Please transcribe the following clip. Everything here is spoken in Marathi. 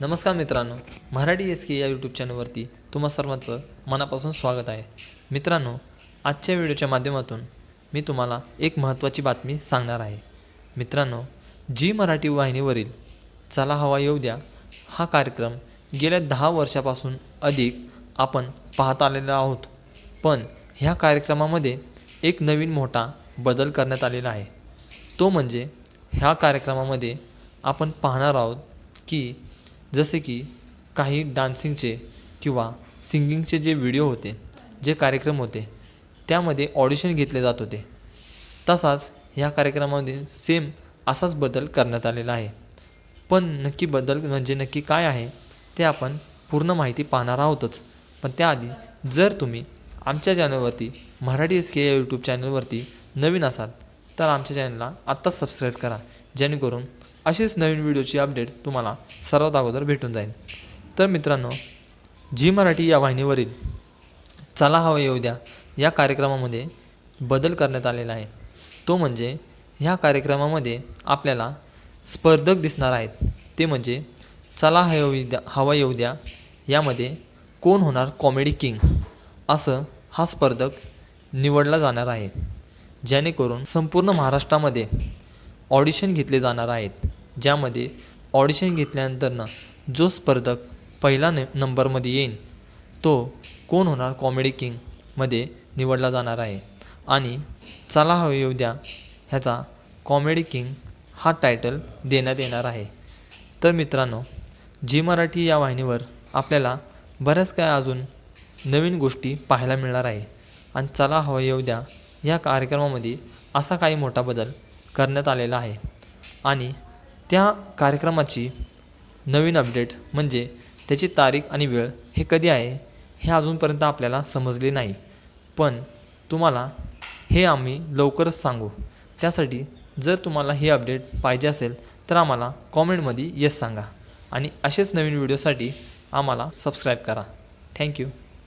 नमस्कार मित्रांनो मराठी एस के या यूट्यूब चॅनलवरती तुम्हा सर्वांचं मनापासून स्वागत आहे. मित्रांनो आजच्या व्हिडिओच्या माध्यमातून मी तुम्हाला एक महत्त्वाची बातमी सांगणार आहे. मित्रांनो जी मराठी वाहिनीवरील चला हवा येऊ द्या हा कार्यक्रम गेल्या दहा वर्षापासून अधिक आपण पाहत आलेलो आहोत. पण ह्या कार्यक्रमामध्ये एक नवीन मोठा बदल करण्यात आलेला आहे. तो म्हणजे ह्या कार्यक्रमामध्ये आपण पाहणार आहोत की जसे की काही डान्सिंगचे किंवा सिंगिंगचे जे व्हिडिओ होते जे कार्यक्रम होते त्यामध्ये ऑडिशन घेतले जात होते. तसाच ह्या कार्यक्रमामध्ये सेम असाच बदल करण्यात आलेला आहे. पण नक्की बदल म्हणजे नक्की काय आहे ते आपण पूर्ण माहिती पाहणार आहोतच. पण त्याआधी जर तुम्ही आमच्या चॅनलवरती मराठी एस के या यूट्यूब चॅनलवरती नवीन असाल तर आमच्या चॅनलला आत्ताच सबस्क्राईब करा. जेणेकरून अशीच नवीन व्हिडिओची अपडेट तुम्हाला सर्वात अगोदर भेटून जाईल. तर मित्रांनो जी मराठी या वाहिनीवरील चला हवा येऊ द्या या कार्यक्रमामध्ये बदल करण्यात आलेला आहे. तो म्हणजे ह्या कार्यक्रमामध्ये आपल्याला स्पर्धक दिसणार आहेत. ते म्हणजे चला हवं येऊ द्या हवा येऊ द्या यामध्ये कोण होणार कॉमेडी किंग असं हा स्पर्धक निवडला जाणार आहे. जेणेकरून संपूर्ण महाराष्ट्रामध्ये ऑडिशन घेतले जाणार आहेत. ज्यामध्ये ऑडिशन घेतल्यानंतरनं जो स्पर्धक पहिला ने नंबरमध्ये येईल तो कोण होणार कॉमेडी किंगमध्ये निवडला जाणार आहे. आणि चला हवं येऊ द्या ह्याचा कॉमेडी किंग हा टायटल देण्यात येणार आहे. तर मित्रांनो जी मराठी या वाहिनीवर आपल्याला बऱ्याच काय अजून नवीन गोष्टी पाहायला मिळणार आहे. आणि चला हवं येऊ द्या या कार्यक्रमामध्ये असा काही मोठा बदल करण्यात आलेला आहे. आणि त्या कार्यक्रमाची नवीन अपडेट म्हणजे त्याची तारीख आणि वेळ हे कधी आहे हे अजूनपर्यंत आपल्याला समजले नाही. पण तुम्हाला हे आम्ही लवकरच सांगू. त्यासाठी जर तुम्हाला हे अपडेट पाहिजे असेल तर आम्हाला कॉमेंटमध्ये येस सांगा. आणि असेच नवीन व्हिडिओसाठी आम्हाला सबस्क्राईब करा. थँक्यू